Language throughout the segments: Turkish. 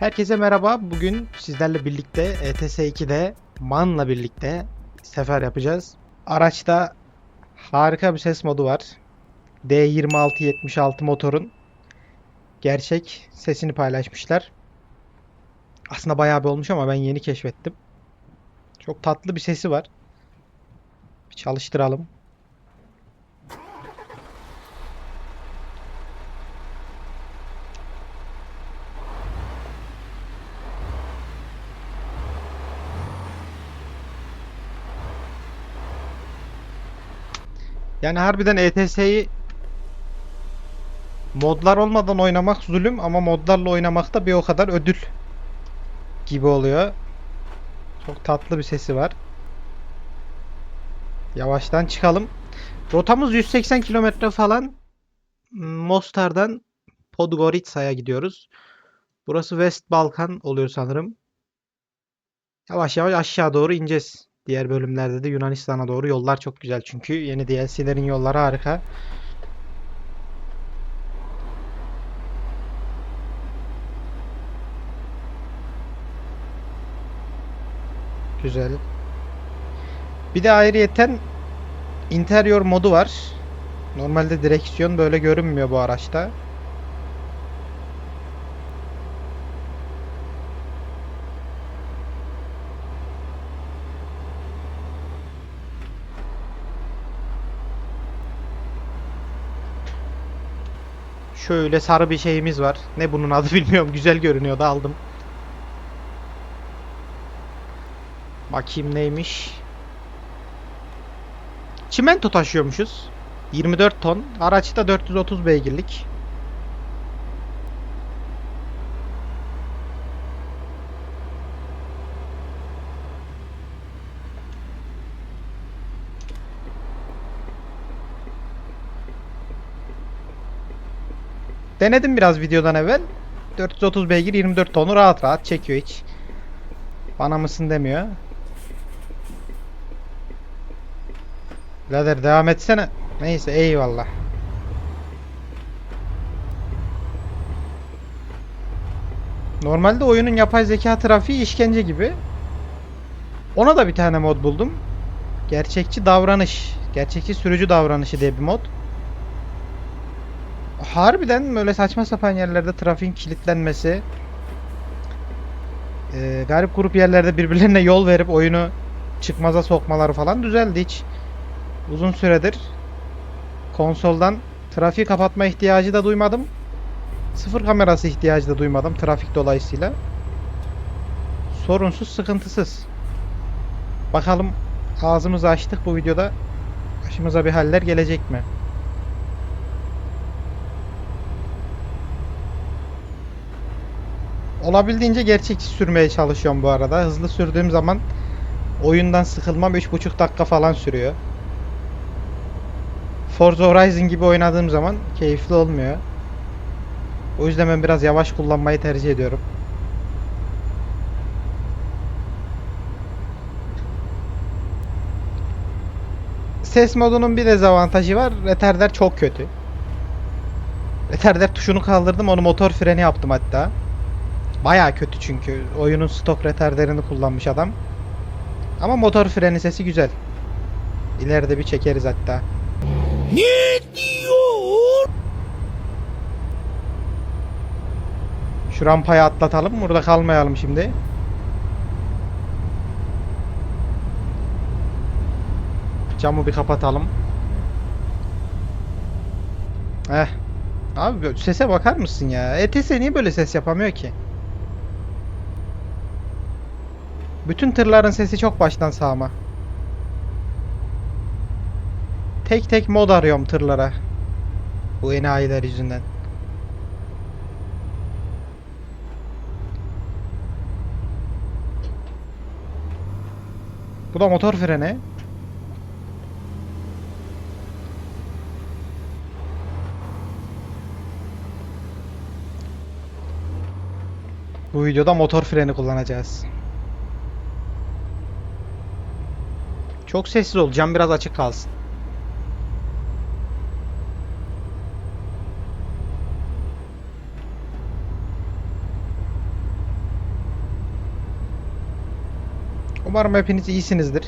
Herkese merhaba. Bugün sizlerle birlikte ETS 2'de Man'la birlikte sefer yapacağız. Araçta harika bir ses modu var. D2676 motorun gerçek sesini paylaşmışlar. Aslında bayağı bir olmuş ama ben yeni keşfettim. Çok tatlı bir sesi var. Bir çalıştıralım. Yani harbiden ETS'yi modlar olmadan oynamak zulüm ama modlarla oynamak da bir o kadar ödül gibi oluyor. Çok tatlı bir sesi var. Yavaştan çıkalım. Rotamız 180 kilometre falan. Mostar'dan Podgorica'ya gidiyoruz. Burası West Balkan oluyor sanırım. Yavaş yavaş aşağı doğru ineceğiz. Diğer bölümlerde de Yunanistan'a doğru yollar çok güzel çünkü yeni DLC'lerin yolları harika. Güzel. Bir de ayrıyeten interior modu var. Normalde direksiyon böyle görünmüyor bu araçta. Şöyle sarı bir şeyimiz var. Ne bunun adı bilmiyorum. Güzel görünüyordu aldım. Bakayım neymiş. Çimento taşıyormuşuz. 24 ton. Araç da 430 beygirlik. Denedim biraz videodan evvel. 430 beygir 24 tonu rahat rahat çekiyor hiç. Bana mısın demiyor. Birader devam etsene. Neyse eyvallah. Normalde oyunun yapay zeka trafiği işkence gibi. Ona da bir tane mod buldum. Gerçekçi davranış. Gerçekçi sürücü davranışı diye bir mod. Harbiden böyle saçma sapan yerlerde trafiğin kilitlenmesi, e, garip grup yerlerde birbirlerine yol verip oyunu çıkmaza sokmaları falan düzeldi hiç. Uzun süredir konsoldan trafiği kapatma ihtiyacı da duymadım. Sıfır kamerası ihtiyacı da duymadım trafik dolayısıyla. Sorunsuz, sıkıntısız. Bakalım ağzımızı açtık bu videoda. Başımıza bir haller gelecek mi? Olabildiğince gerçekçi sürmeye çalışıyorum bu arada. Hızlı sürdüğüm zaman oyundan sıkılmam 3,5 dakika falan sürüyor. Forza Horizon gibi oynadığım zaman keyifli olmuyor. O yüzden ben biraz yavaş kullanmayı tercih ediyorum. Ses modunun bir dezavantajı var. Retarder çok kötü. Retarder tuşunu kaldırdım onu motor freni yaptım hatta. Baya kötü çünkü. Oyunun stok retarderini kullanmış adam. Ama motor freni sesi güzel. İleride bir çekeriz hatta. Ne diyor? Şu rampayı atlatalım. Burada kalmayalım şimdi. Camı bir kapatalım. Eh. Abi sese bakar mısın ya? ETS niye böyle ses yapamıyor ki? Bütün tırların sesi çok baştan sağma. Tek tek mod arıyorum tırlara. Bu enayiler yüzünden. Bu da motor freni. Bu videoda motor freni kullanacağız. Çok sessiz ol. Cam biraz açık kalsın. Umarım hepiniz iyisinizdir.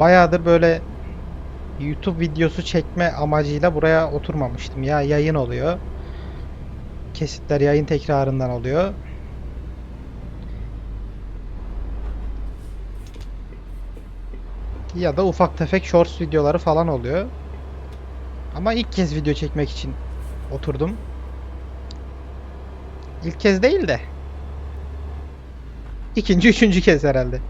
Bayağıdır böyle YouTube videosu çekme amacıyla buraya oturmamıştım. Ya yayın oluyor. Kesitler yayın tekrarından oluyor. Ya da ufak tefek shorts videoları falan oluyor. Ama ilk kez video çekmek için oturdum. İlk kez değil de. ikinci, üçüncü kez herhalde.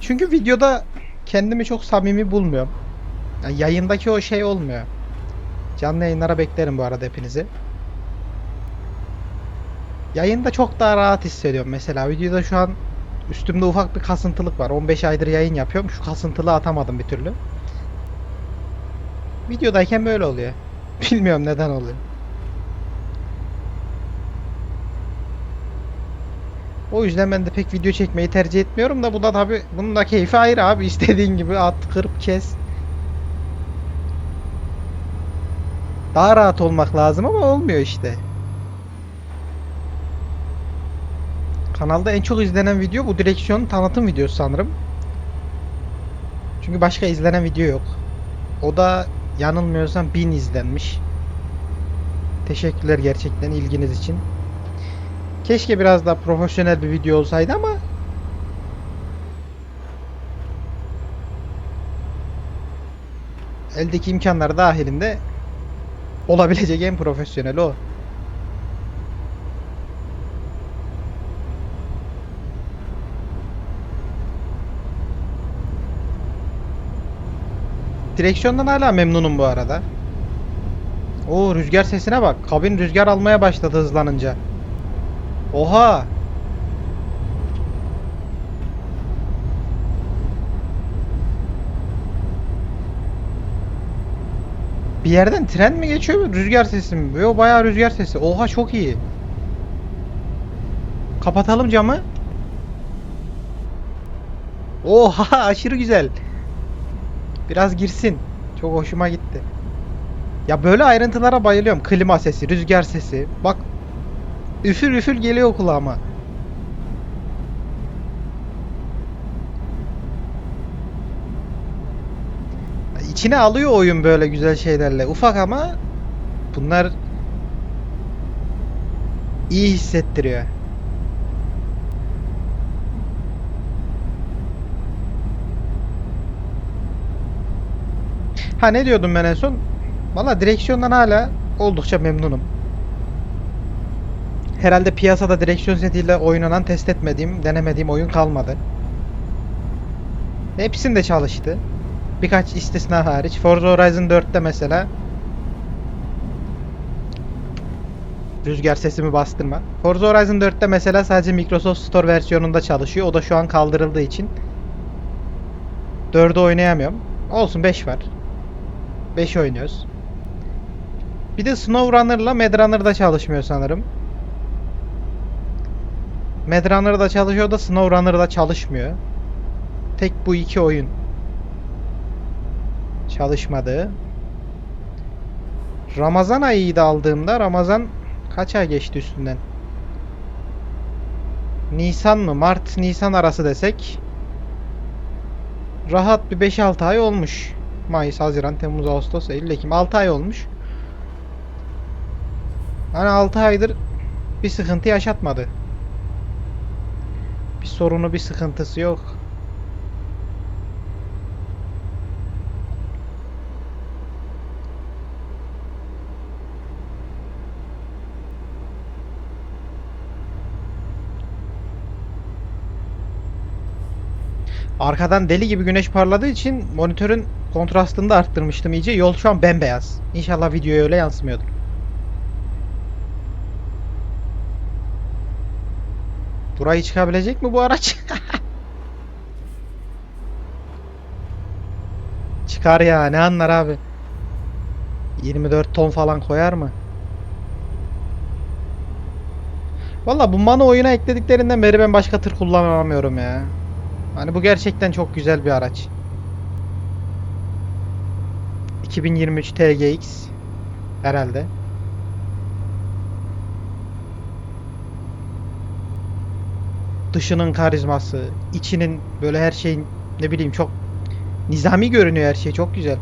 Çünkü videoda kendimi çok samimi bulmuyorum. Yani yayındaki o şey olmuyor. Canlı yayınlara beklerim bu arada hepinizi. Yayında çok daha rahat hissediyorum mesela. Videoda şu an üstümde ufak bir kasıntılık var. 15 aydır yayın yapıyorum. Şu kasıntılığı atamadım bir türlü. Videodayken böyle oluyor. Bilmiyorum neden oluyor. O yüzden ben de pek video çekmeyi tercih etmiyorum da bu da tabi bunun da keyfi ayrı abi. İstediğin gibi at, kırp, kes. Daha rahat olmak lazım ama olmuyor işte. Kanalda en çok izlenen video bu direksiyon tanıtım videosu sanırım. Çünkü başka izlenen video yok. O da yanılmıyorsam 1000 izlenmiş. Teşekkürler gerçekten ilginiz için. Keşke biraz daha profesyonel bir video olsaydı ama eldeki imkanlar dahilinde olabilecek en profesyonel o. Direksiyondan hala memnunum bu arada. Oo rüzgar sesine bak. Kabin rüzgar almaya başladı hızlanınca. Oha! Bir yerden tren mi geçiyor? Rüzgar sesi mi? Yo bayağı rüzgar sesi. Oha çok iyi. Kapatalım camı. Oha aşırı güzel. Biraz girsin. Çok hoşuma gitti. Ya böyle ayrıntılara bayılıyorum. Klima sesi, rüzgar sesi. Bak üfür üfür geliyor kulağıma. İçine alıyor oyun böyle güzel şeylerle. Ufak ama bunlar iyi hissettiriyor. Ha ne diyordum ben en son? Valla direksiyondan hala oldukça memnunum. Herhalde piyasada direksiyon setiyle oynanan, test etmediğim, denemediğim oyun kalmadı. Hepsinde çalıştı. Birkaç istisna hariç. Forza Horizon 4'te mesela Rüzgar sesimi bastırma. Forza Horizon 4'te mesela sadece Microsoft Store versiyonunda çalışıyor. O da şu an kaldırıldığı için 4'ü oynayamıyorum. Olsun 5 var. 5 oynuyoruz. Bir de SnowRunner'la MadRunner'da çalışmıyor sanırım. MadRunner'da çalışıyor da SnowRunner'da çalışmıyor. Tek bu iki oyun çalışmadı. Ramazan ayıydı aldığımda. Ramazan kaç ay geçti üstünden? Nisan mı? Mart Nisan arası desek rahat bir 5-6 ay olmuş. Mayıs, Haziran, Temmuz, Ağustos, Eylül, Ekim 6 ay olmuş. Hani 6 aydır bir sıkıntı yaşatmadı. Bir sorunu, bir sıkıntısı yok. Arkadan deli gibi güneş parladığı için monitörün kontrastını da arttırmıştım iyice. Yol şu an bembeyaz. İnşallah videoya öyle yansımıyordur. Burayı çıkabilecek mi bu araç? Çıkar ya ne anlar abi. 24 ton falan koyar mı? Valla bu Mano oyuna eklediklerinden beri ben başka tır kullanamıyorum ya. Hani bu gerçekten çok güzel bir araç. 2023 TGX herhalde. Dışının karizması, içinin böyle her şeyin ne bileyim çok nizami görünüyor her şey çok güzel.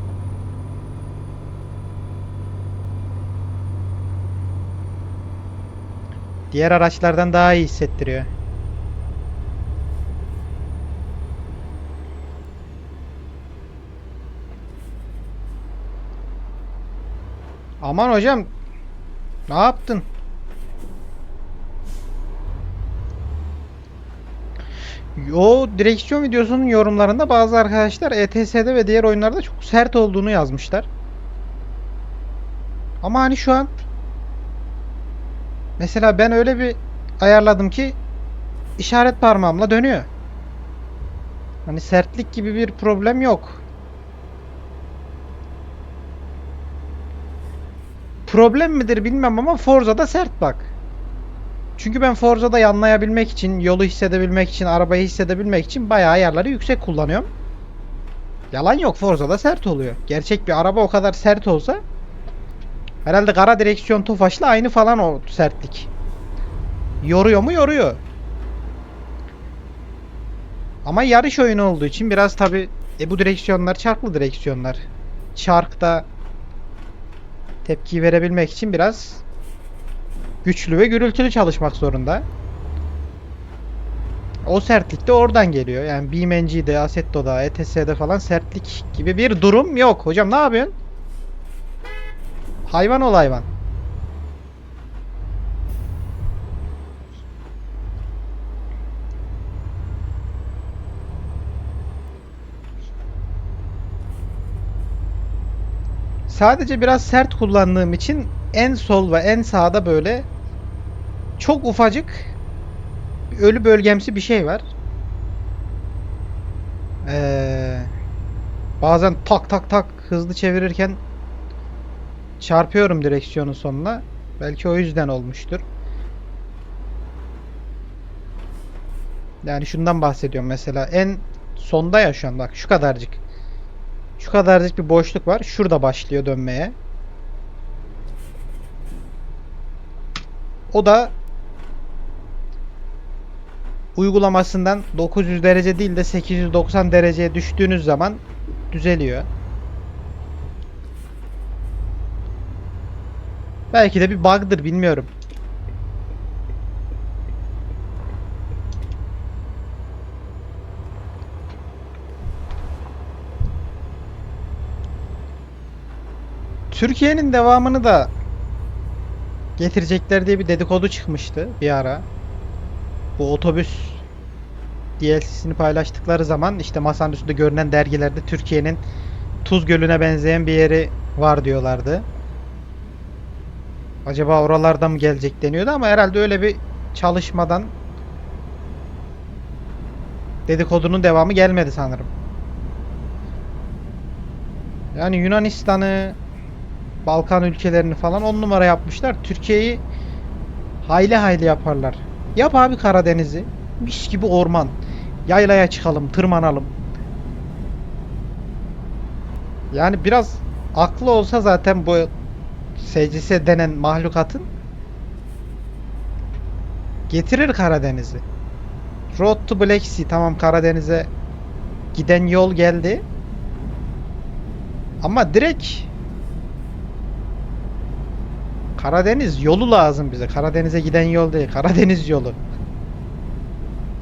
Diğer araçlardan daha iyi hissettiriyor. Aman hocam. Ne yaptın? O direksiyon videosunun yorumlarında bazı arkadaşlar ETS'de ve diğer oyunlarda çok sert olduğunu yazmışlar. Ama hani şu an mesela ben öyle bir ayarladım ki işaret parmağımla dönüyor. Hani sertlik gibi bir problem yok. Problem midir bilmem ama Forza'da sert bak. Çünkü ben Forza'da yanlayabilmek için, yolu hissedebilmek için, arabayı hissedebilmek için bayağı ayarları yüksek kullanıyorum. Yalan yok Forza'da sert oluyor. Gerçek bir araba o kadar sert olsa herhalde kara direksiyon Tofaş'la aynı falan o sertlik. Yoruyor mu? Yoruyor. Ama yarış oyunu olduğu için biraz tabi e bu direksiyonlar çarklı direksiyonlar. Çarkta tepki verebilmek için biraz güçlü ve gürültülü çalışmak zorunda. O sertlik de oradan geliyor. Yani BeamNG'de, Assetto'da, ETS'de falan sertlik gibi bir durum yok. Hocam ne yapıyorsun? Hayvan ol hayvan. Sadece biraz sert kullandığım için en sol ve en sağda böyle çok ufacık ölü bölgemsi bir şey var. Ee, bazen tak tak tak hızlı çevirirken çarpıyorum direksiyonun sonuna. Belki o yüzden olmuştur. Yani şundan bahsediyorum mesela en sonda ya şu an bak şu kadarcık. Şu kadarcık bir boşluk var. Şurada başlıyor dönmeye. O da uygulamasından 900 derece değil de 890 dereceye düştüğünüz zaman düzeliyor. Belki de bir bug'dır bilmiyorum. Türkiye'nin devamını da getirecekler diye bir dedikodu çıkmıştı bir ara. Bu otobüs DLC'sini paylaştıkları zaman işte masanın üstünde görünen dergilerde Türkiye'nin Tuz Gölü'ne benzeyen bir yeri var diyorlardı. Acaba oralarda mı gelecek deniyordu ama herhalde öyle bir çalışmadan dedikodunun devamı gelmedi sanırım. Yani Yunanistan'ı Balkan ülkelerini falan on numara yapmışlar. Türkiye'yi hayli hayli yaparlar. Yap abi Karadeniz'i. Mis gibi orman. Yaylaya çıkalım, tırmanalım. Yani biraz aklı olsa zaten bu SCS denen mahlukatın getirir Karadeniz'i. Road to Black Sea tamam Karadeniz'e giden yol geldi. Ama direkt Karadeniz yolu lazım bize. Karadeniz'e giden yol değil. Karadeniz yolu.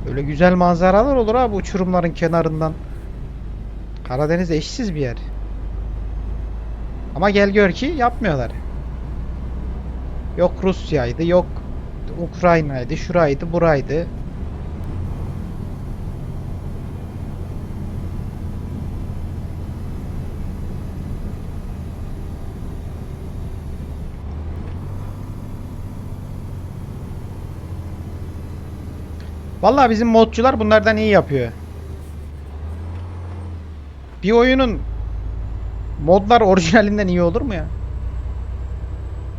Öyle güzel manzaralar olur abi uçurumların kenarından. Karadeniz eşsiz bir yer. Ama gel gör ki yapmıyorlar. Yok Rusya'ydı, yok Ukrayna'ydı, şuraydı, buraydı. Vallahi bizim modcular bunlardan iyi yapıyor. Bir oyunun modlar orijinalinden iyi olur mu ya?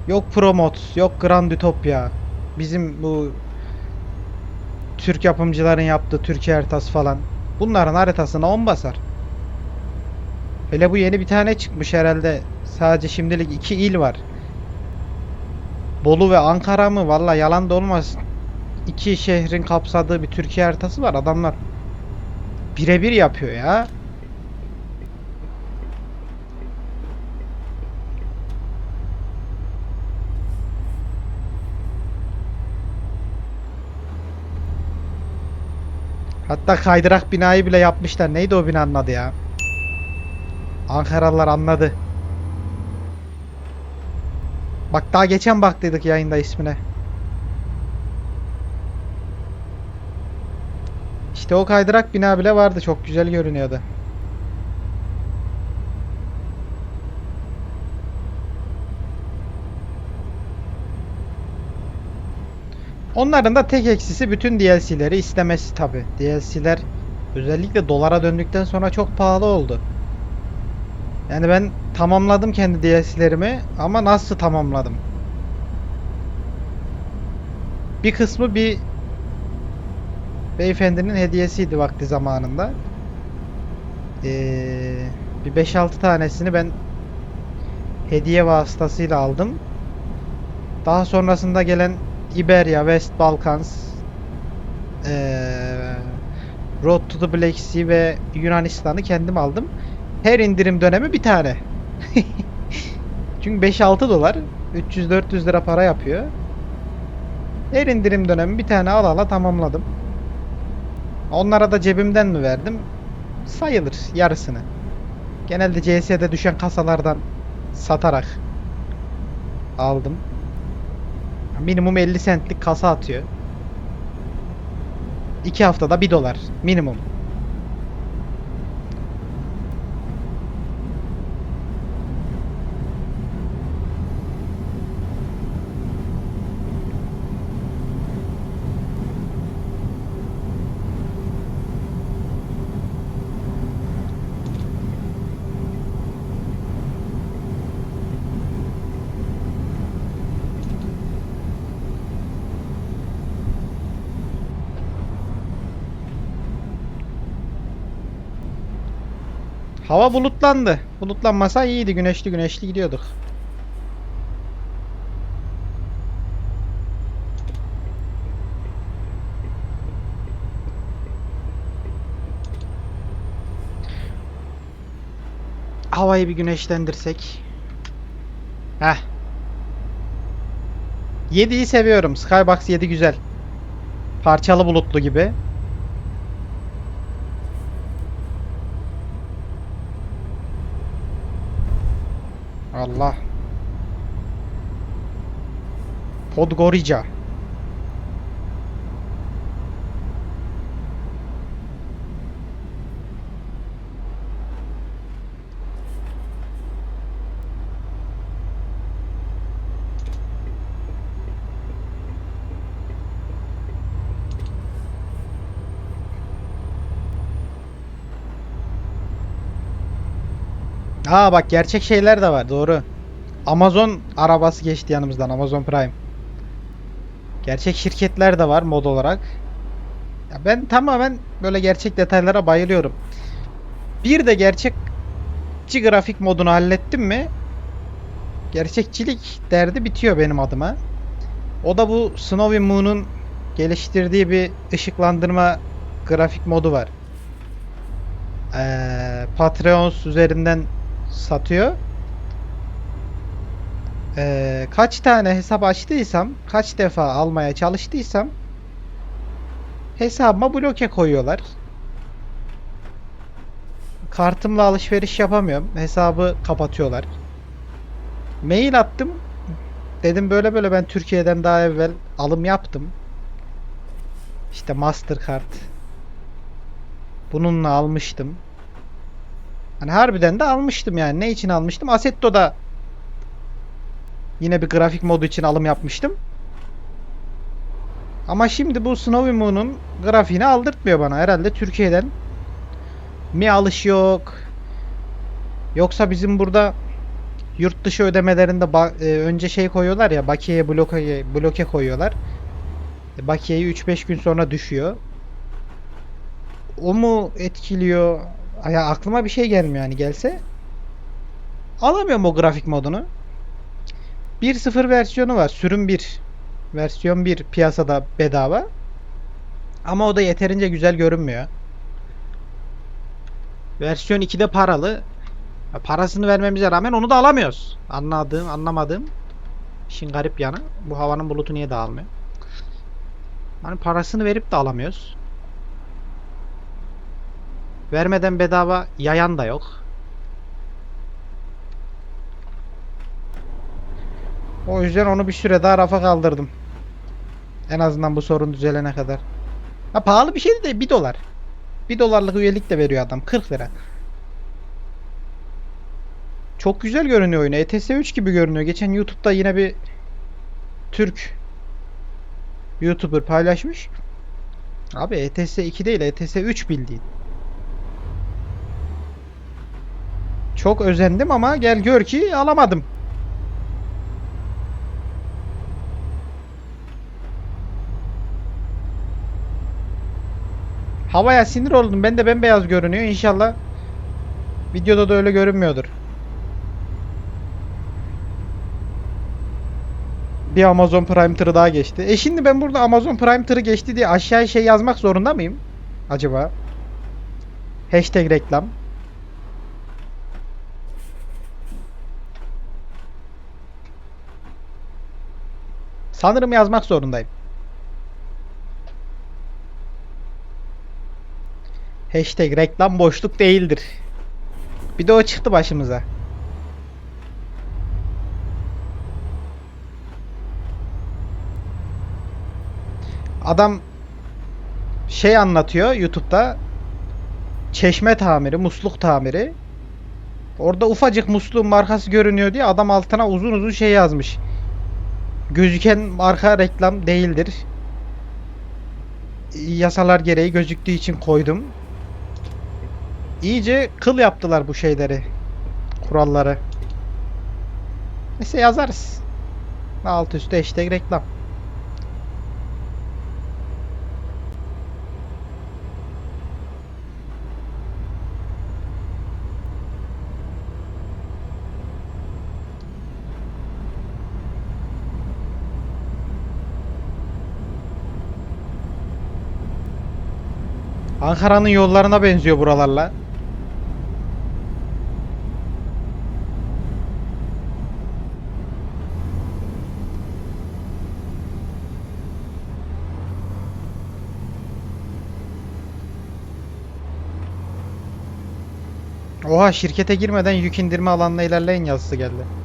Yok Pro Mod, yok Grand Utopia. Bizim bu Türk yapımcıların yaptığı Türkiye haritası falan. Bunların haritasına 10 basar. Hele bu yeni bir tane çıkmış herhalde. Sadece şimdilik iki il var. Bolu ve Ankara mı? Valla yalan da olmaz. İki şehrin kapsadığı bir Türkiye haritası var. Adamlar birebir yapıyor ya. Hatta kaydırak binayı bile yapmışlar. Neydi o binanın adı ya? Ankaralılar anladı. Bak daha geçen baktıydık yayında ismine. İşte o kaydırak bina bile vardı. Çok güzel görünüyordu. Onların da tek eksisi bütün DLC'leri istemesi tabi. DLC'ler özellikle dolara döndükten sonra çok pahalı oldu. Yani ben tamamladım kendi DLC'lerimi ama nasıl tamamladım? Bir kısmı bir beyefendinin hediyesiydi vakti zamanında. Ee, bir 5-6 tanesini ben hediye vasıtasıyla aldım. Daha sonrasında gelen Iberia, West Balkans, ee, Road to the Black Sea ve Yunanistan'ı kendim aldım. Her indirim dönemi bir tane. Çünkü 5-6 dolar 300-400 lira para yapıyor. Her indirim dönemi bir tane al ala tamamladım. Onlara da cebimden mi verdim? Sayılır yarısını. Genelde CS'de düşen kasalardan satarak aldım. Minimum 50 centlik kasa atıyor. 2 haftada 1 dolar minimum. Hava bulutlandı. Bulutlanmasa iyiydi. Güneşli güneşli gidiyorduk. Havayı bir güneşlendirsek. Heh. 7'yi seviyorum. Skybox 7 güzel. Parçalı bulutlu gibi. Allah. Podgorica. Aa bak gerçek şeyler de var doğru. Amazon arabası geçti yanımızdan Amazon Prime. Gerçek şirketler de var mod olarak. Ya ben tamamen böyle gerçek detaylara bayılıyorum. Bir de gerçekçi grafik modunu hallettim mi gerçekçilik derdi bitiyor benim adıma. O da bu Snowy Moon'un geliştirdiği bir ışıklandırma grafik modu var. Ee, Patreons üzerinden satıyor. Ee, kaç tane hesap açtıysam, kaç defa almaya çalıştıysam hesabıma bloke koyuyorlar. Kartımla alışveriş yapamıyorum. Hesabı kapatıyorlar. Mail attım. Dedim böyle böyle ben Türkiye'den daha evvel alım yaptım. İşte Mastercard. Bununla almıştım. Hani harbiden de almıştım yani. Ne için almıştım? Assetto'da yine bir grafik modu için alım yapmıştım. Ama şimdi bu Snowy Moon'un grafiğini aldırtmıyor bana. Herhalde Türkiye'den mi alış yok. Yoksa bizim burada yurt dışı ödemelerinde e, önce şey koyuyorlar ya bakiye bloke bloke koyuyorlar. E, Bakiyeyi 3-5 gün sonra düşüyor. O mu etkiliyor? Ya aklıma bir şey gelmiyor yani gelse. Alamıyorum o grafik modunu. 1.0 versiyonu var. Sürüm 1. Versiyon 1 piyasada bedava. Ama o da yeterince güzel görünmüyor. Versiyon 2'de paralı. Parasını vermemize rağmen onu da alamıyoruz. Anladığım, anlamadığım işin garip yanı. Bu havanın bulutu niye dağılmıyor? Hani parasını verip de alamıyoruz. Vermeden bedava yayan da yok. O yüzden onu bir süre daha rafa kaldırdım. En azından bu sorun düzelene kadar. Ha pahalı bir şeydi de 1 dolar. 1 dolarlık üyelik de veriyor adam 40 lira. Çok güzel görünüyor oyunu. ETS 3 gibi görünüyor. Geçen YouTube'da yine bir Türk YouTuber paylaşmış. Abi ETS 2 değil ETS 3 bildiğin. Çok özendim ama gel gör ki alamadım. Havaya sinir oldum. Ben de bembeyaz görünüyor. İnşallah videoda da öyle görünmüyordur. Bir Amazon Prime tırı daha geçti. E şimdi ben burada Amazon Prime tırı geçti diye aşağıya şey yazmak zorunda mıyım? Acaba? Hashtag reklam. Sanırım yazmak zorundayım. Hashtag reklam boşluk değildir. Bir de o çıktı başımıza. Adam şey anlatıyor YouTube'da. Çeşme tamiri, musluk tamiri. Orada ufacık musluğun markası görünüyor diye adam altına uzun uzun şey yazmış. Gözüken marka reklam değildir. Yasalar gereği gözüktüğü için koydum. İyice kıl yaptılar bu şeyleri. Kuralları. Neyse yazarız. Alt üstü hashtag reklam. Ankara'nın yollarına benziyor buralarla. Oha şirkete girmeden yük indirme alanına ilerleyin yazısı geldi.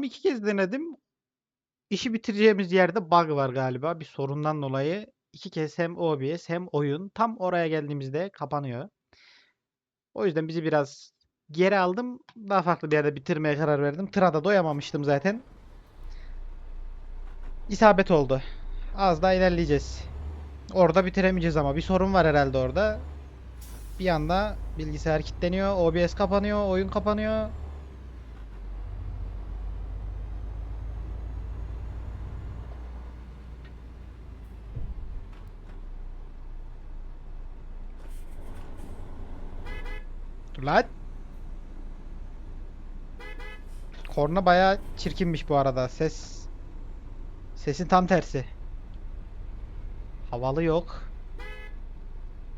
Tam iki kez denedim. İşi bitireceğimiz yerde bug var galiba. Bir sorundan dolayı iki kez hem OBS hem oyun tam oraya geldiğimizde kapanıyor. O yüzden bizi biraz geri aldım. Daha farklı bir yerde bitirmeye karar verdim. Tırada doyamamıştım zaten. İsabet oldu. Az daha ilerleyeceğiz. Orada bitiremeyeceğiz ama bir sorun var herhalde orada. Bir anda bilgisayar kilitleniyor, OBS kapanıyor, oyun kapanıyor. Lan. Korna bayağı çirkinmiş bu arada. Ses sesin tam tersi. Havalı yok.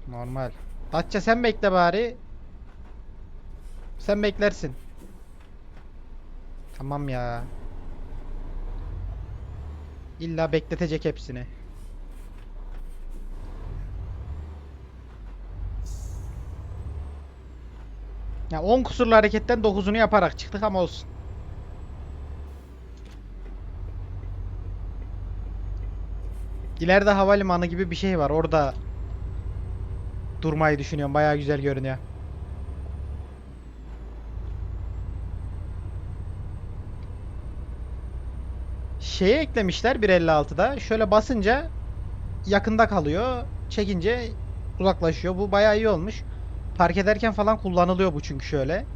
Normal. Datça sen bekle bari. Sen beklersin. Tamam ya. İlla bekletecek hepsini. Ya 10 kusurlu hareketten 9'unu yaparak çıktık ama olsun. İleride havalimanı gibi bir şey var. Orada durmayı düşünüyorum. Bayağı güzel görünüyor. Şeye eklemişler 1.56'da. Şöyle basınca yakında kalıyor. Çekince uzaklaşıyor. Bu bayağı iyi olmuş. Park ederken falan kullanılıyor bu çünkü şöyle.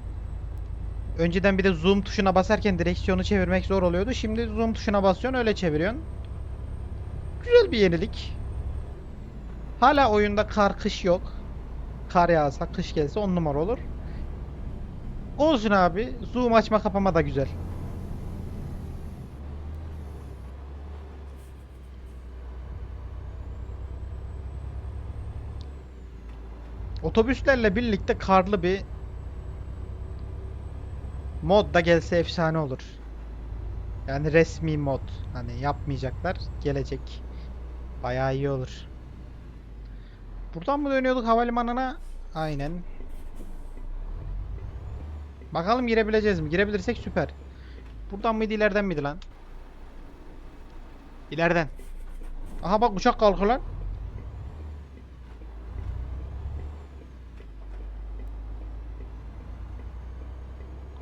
Önceden bir de zoom tuşuna basarken direksiyonu çevirmek zor oluyordu. Şimdi zoom tuşuna basıyorsun öyle çeviriyorsun. Güzel bir yenilik. Hala oyunda kar kış yok. Kar yağsa kış gelse on numara olur. Olsun abi. Zoom açma kapama da güzel. Otobüslerle birlikte karlı bir mod da gelse efsane olur. Yani resmi mod. Hani yapmayacaklar. Gelecek. Bayağı iyi olur. Buradan mı dönüyorduk havalimanına? Aynen. Bakalım girebileceğiz mi? Girebilirsek süper. Buradan mıydı ileriden miydi lan? İleriden. Aha bak uçak kalkıyor lan.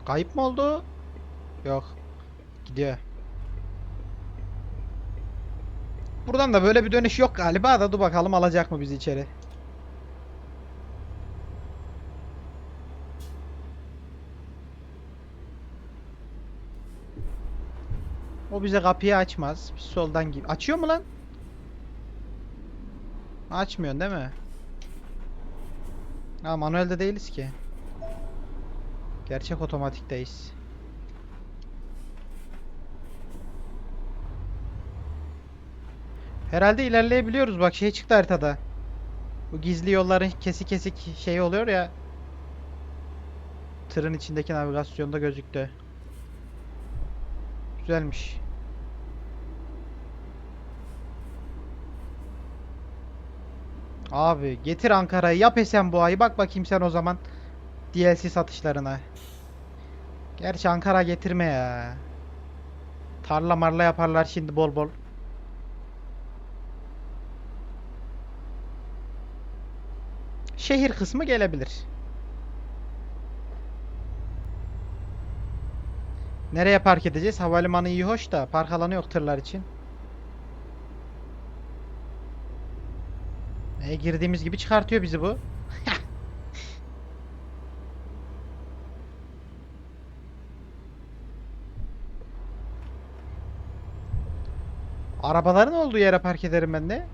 Kayıp mı oldu? Yok. Gidiyor. Buradan da böyle bir dönüş yok galiba da dur bakalım alacak mı bizi içeri. O bize kapıyı açmaz. Biz soldan gibi. Açıyor mu lan? Açmıyorsun değil mi? Ha manuelde değiliz ki. Gerçek otomatikteyiz. Herhalde ilerleyebiliyoruz. Bak şey çıktı haritada. Bu gizli yolların kesik kesik şey oluyor ya. Tırın içindeki navigasyonda gözüktü. Güzelmiş. Abi getir Ankara'yı yap Esenboğa'yı bak bakayım sen o zaman DLC satışlarına. Gerçi Ankara getirme ya. Tarla marla yaparlar şimdi bol bol. Şehir kısmı gelebilir. Nereye park edeceğiz? Havalimanı iyi hoş da park alanı yok tırlar için. E, girdiğimiz gibi çıkartıyor bizi bu. Arabaların olduğu yere park ederim ben de.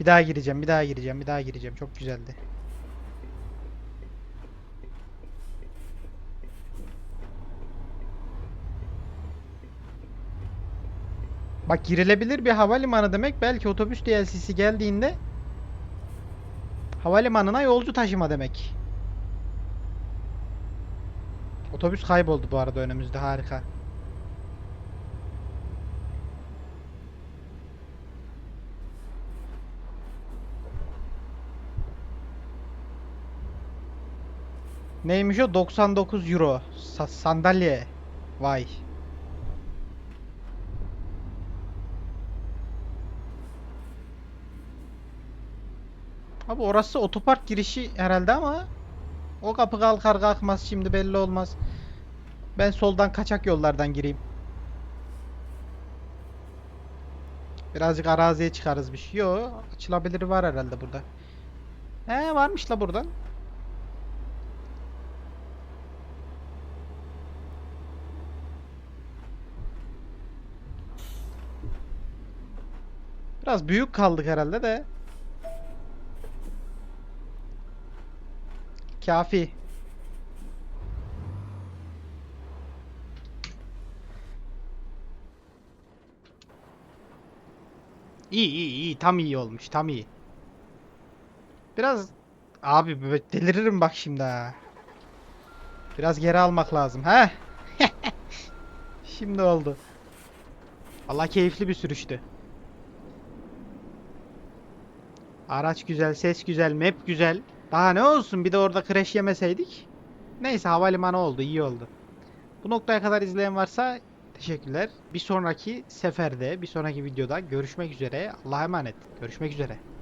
Bir daha gireceğim, bir daha gireceğim, bir daha gireceğim. Çok güzeldi. Bak girilebilir bir havalimanı demek belki otobüs DLC'si geldiğinde havalimanına yolcu taşıma demek. Otobüs kayboldu bu arada önümüzde harika. Neymiş o? 99 euro. Sa- sandalye. Vay. Abi orası otopark girişi herhalde ama o kapı kalkar kalkmaz şimdi belli olmaz. Ben soldan kaçak yollardan gireyim. Birazcık araziye çıkarız bir şey. Yo, açılabilir var herhalde burada. He varmış la buradan. Biraz büyük kaldık herhalde de. Kafi. İyi iyi iyi tam iyi olmuş tam iyi. Biraz abi deliririm bak şimdi ha. Biraz geri almak lazım. He? Şimdi oldu. Allah keyifli bir sürüştü. Araç güzel, ses güzel, map güzel. Daha ne olsun bir de orada crash yemeseydik. Neyse havalimanı oldu, iyi oldu. Bu noktaya kadar izleyen varsa teşekkürler. Bir sonraki seferde, bir sonraki videoda görüşmek üzere. Allah'a emanet. Görüşmek üzere.